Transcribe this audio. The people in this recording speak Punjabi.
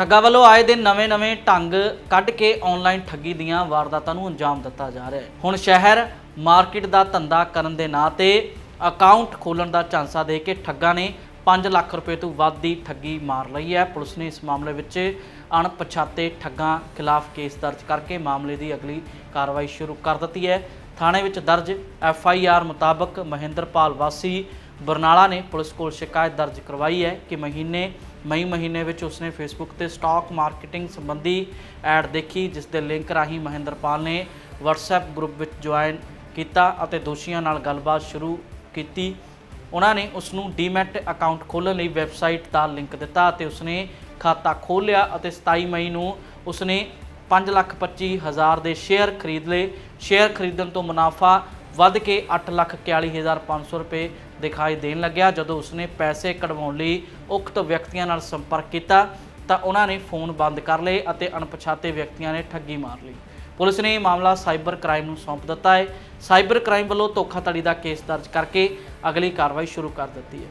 ਠੱਗਾ ਵੱਲੋਂ ਆਏ ਦਿਨ ਨਵੇਂ-ਨਵੇਂ ਢੰਗ ਕੱਢ ਕੇ ਆਨਲਾਈਨ ਠੱਗੀ ਦੀਆਂ ਵਾਰਦਾਤਾਂ ਨੂੰ ਅੰਜਾਮ ਦਿੱਤਾ ਜਾ ਰਿਹਾ ਹੈ। ਹੁਣ ਸ਼ਹਿਰ ਮਾਰਕੀਟ ਦਾ ਧੰਦਾ ਕਰਨ ਦੇ ਨਾਂ ਤੇ ਅਕਾਊਂਟ ਖੋਲਣ ਦਾ ਝਾਂਸਾ ਦੇ ਕੇ ਠੱਗਾਂ ਨੇ 5 ਲੱਖ ਰੁਪਏ ਤੋਂ ਵੱਧ ਦੀ ਠੱਗੀ ਮਾਰ ਲਈ ਹੈ। ਪੁਲਿਸ ਨੇ ਇਸ ਮਾਮਲੇ ਵਿੱਚ ਅਣਪਛਾਤੇ ਠੱਗਾਂ ਖਿਲਾਫ ਕੇਸ ਦਰਜ ਕਰਕੇ ਮਾਮਲੇ ਦੀ ਅਗਲੀ ਕਾਰਵਾਈ ਸ਼ੁਰੂ ਕਰ ਦਿੱਤੀ ਹੈ। ਥਾਣੇ ਵਿੱਚ ਦਰਜ ਐਫ ਆਈ ਆਰ ਮੁਤਾਬਕ ਮਹਿੰਦਰਪਾਲ ਵਾਸੀ ਬਰਨਾਲਾ ਨੇ ਪੁਲਿਸ ਕੋਲ ਸ਼ਿਕਾਇਤ ਦਰਜ ਕਰਵਾਈ ਹੈ ਕਿ ਮਹੀਨੇ, ਮਈ ਮਹੀਨੇ ਵਿੱਚ ਉਸਨੇ ਫੇਸਬੁੱਕ ਤੇ ਸਟਾਕ ਮਾਰਕੀਟਿੰਗ ਸੰਬੰਧੀ ਐਡ ਦੇਖੀ ਜਿਸ ਦੇ ਲਿੰਕ ਰਾਹੀਂ ਮਹਿੰਦਰਪਾਲ ਨੇ WhatsApp ਗਰੁੱਪ ਵਿੱਚ ਜੁਆਇਨ ਕੀਤਾ ਅਤੇ ਦੋਸ਼ੀਆਂ ਨਾਲ ਗੱਲਬਾਤ ਸ਼ੁਰੂ ਕੀਤੀ। ਉਹਨਾਂ ਨੇ ਉਸ ਨੂੰ ਡੀਮੈਟ ਅਕਾਊਂਟ ਖੋਲ੍ਹਣ ਲਈ ਵੈਬਸਾਈਟ ਦਾ ਲਿੰਕ ਦਿੱਤਾ ਅਤੇ ਉਸਨੇ ਖਾਤਾ ਖੋਲ੍ਹਿਆ ਅਤੇ 27 ਮਈ ਨੂੰ ਉਸਨੇ 525000 ਦੇ ਸ਼ੇਅਰ ਖਰੀਦ ਲਏ। ਸ਼ੇਅਰ ਖਰੀਦਣ ਤੋਂ ਮੁਨਾਫਾ ਵੱਧ ਕੇ 841500 ਰੁਪਏ ਦਿਖਾਈ ਦੇਣ ਲੱਗਿਆ। ਜਦੋਂ ਉਸਨੇ ਪੈਸੇ ਕਢਵਾਉਣ ਲਈ ਉਕਤ ਵਿਅਕਤੀਆਂ ਨਾਲ ਸੰਪਰਕ ਕੀਤਾ, ਤਾਂ ਉਹਨਾਂ ਨੇ ਫੋਨ ਬੰਦ ਕਰ ਲਏ ਅਤੇ ਅਣਪਛਾਤੇ ਵਿਅਕਤੀਆਂ ਨੇ ਠੱਗੀ ਮਾਰ ਲਈ। ਪੁਲਿਸ ਨੇ ਇਹ ਮਾਮਲਾ ਸਾਈਬਰ ਕ੍ਰਾਈਮ ਨੂੰ ਸੌਂਪ ਦਿੱਤਾ ਹੈ। ਸਾਈਬਰ ਕ੍ਰਾਈਮ ਵੱਲੋਂ ਧੋਖਾਧੜੀ ਦਾ ਕੇਸ ਦਰਜ ਕਰਕੇ ਅਗਲੀ ਕਾਰਵਾਈ ਸ਼ੁਰੂ ਕਰ ਦਿੱਤੀ ਹੈ।